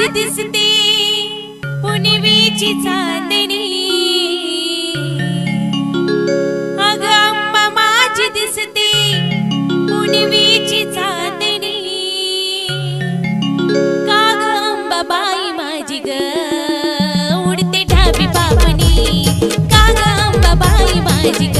माझी दिसते पुनिवेची चांदणी। दिसते चांदणी। का माझी ग उडते ढाबी बाबणी का ग माझी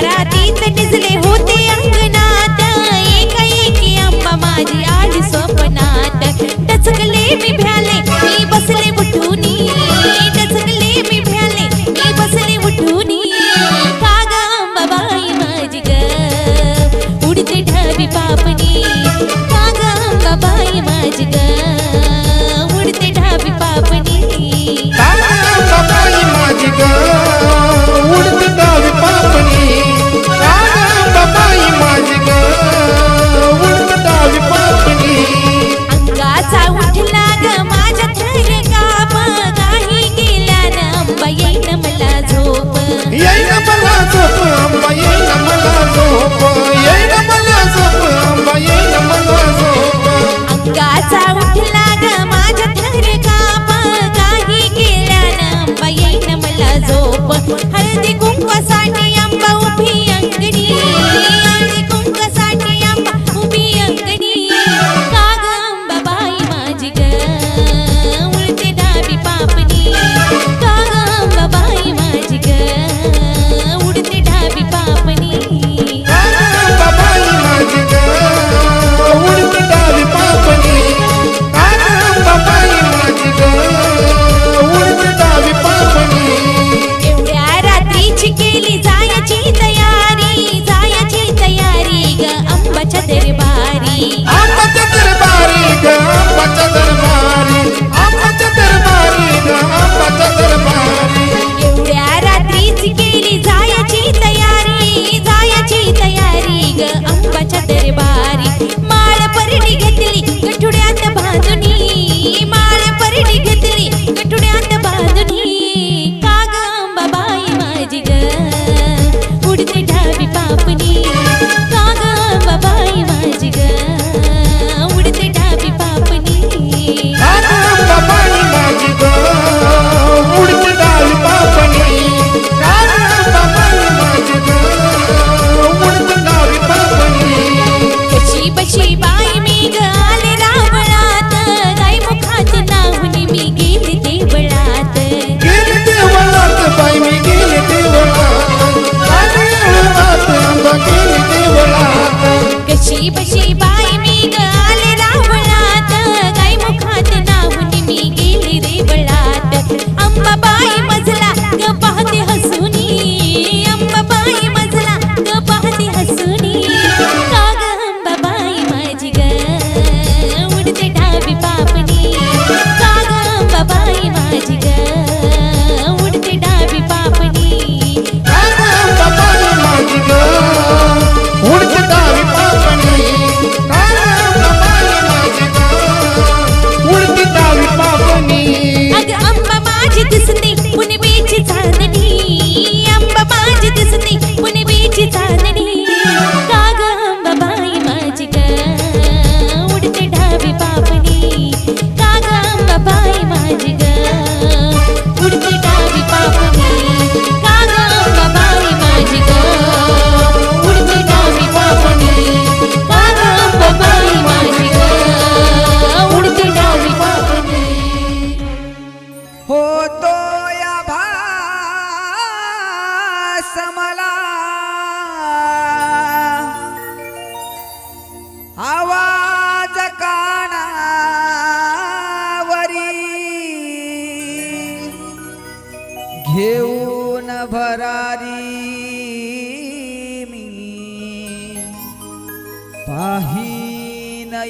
Tarati.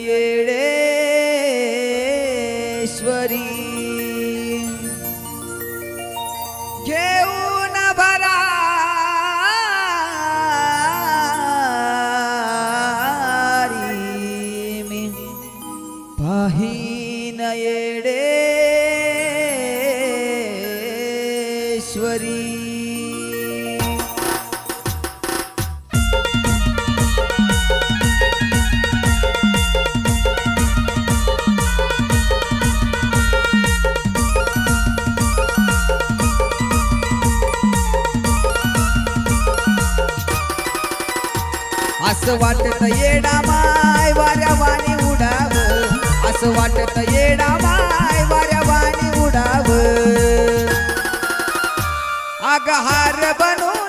মায়ের असं वाटत येडा माय वाऱ्या वाणी उडाव. असं वाटत येडा माय वाऱ्या वाणी उडाव. आगहार बनू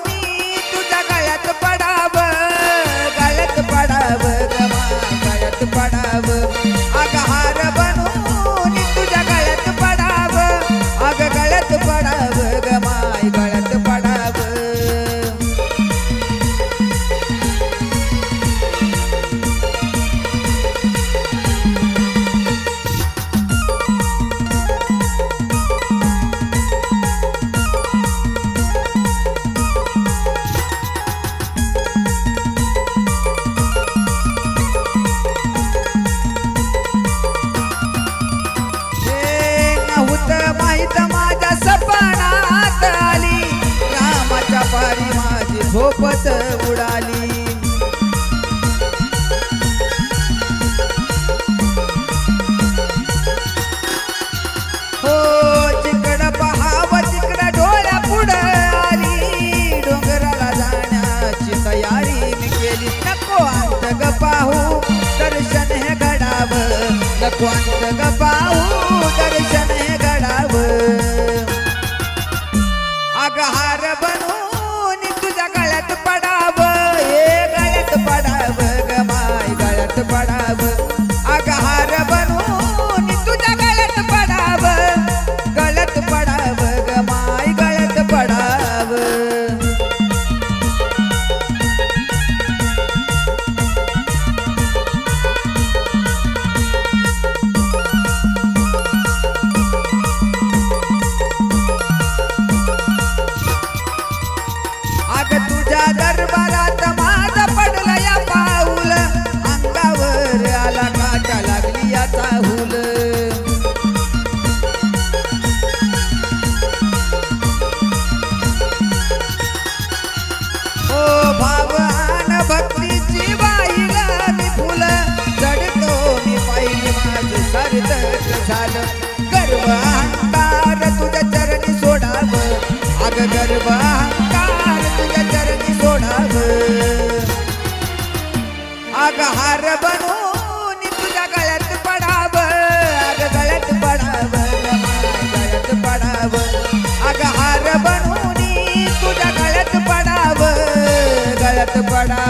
Pega pau.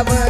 love.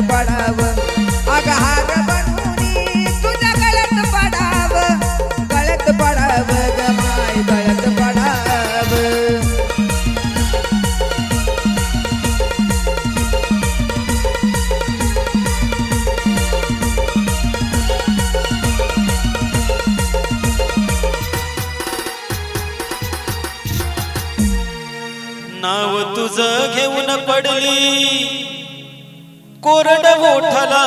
पाडावं. कोरड ओठाला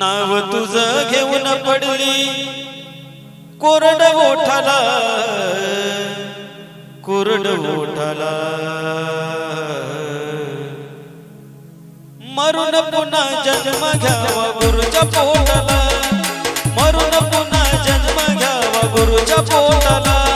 नाव तुझ घेऊन पडली. कोरड ओठाला कोरड ओठाला मरून पुन्हा जन्म घ्यावा गुरुच्या पोटाला. मरुन पुन्हा जन्म घ्यावा गुरुच्या पोटाला.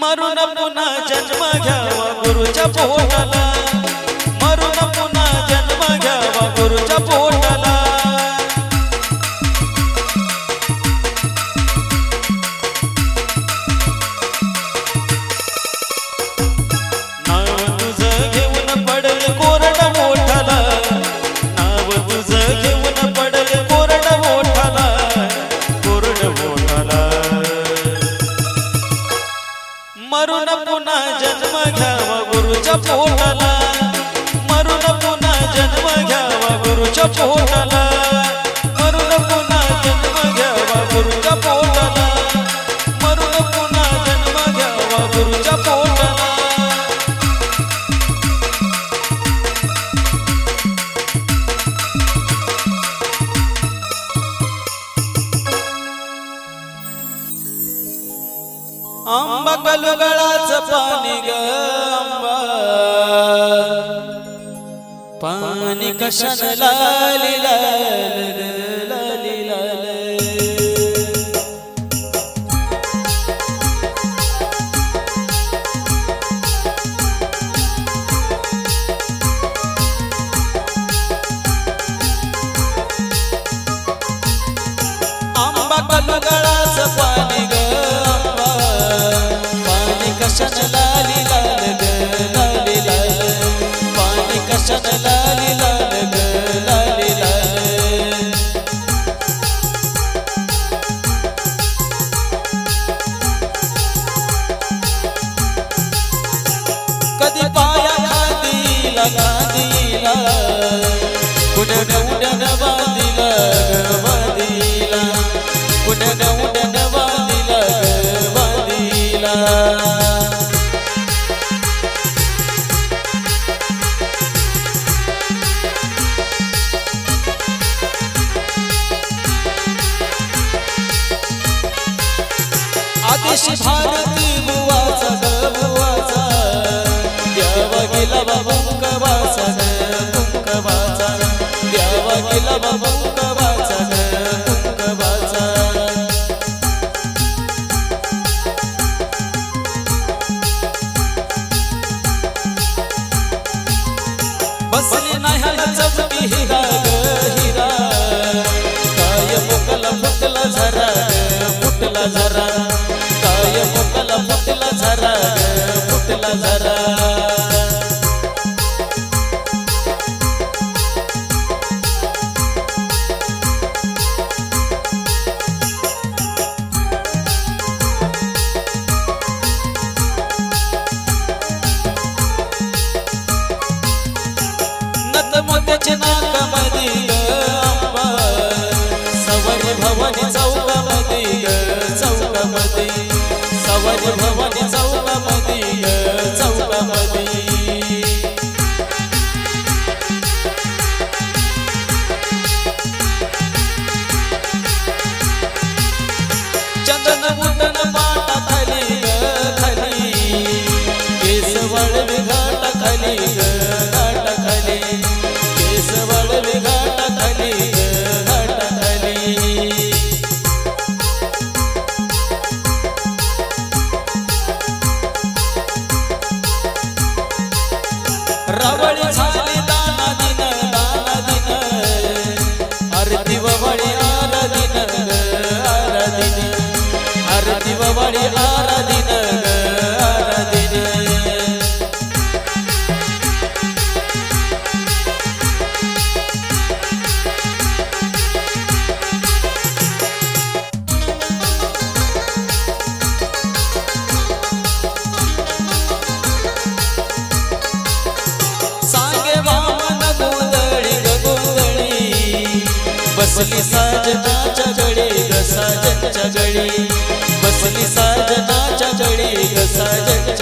मरून पुन्हा जन्म घ्यावा गुरुच्या पोटाला कशन लाल लाल लाली लाल पाणी noche nada.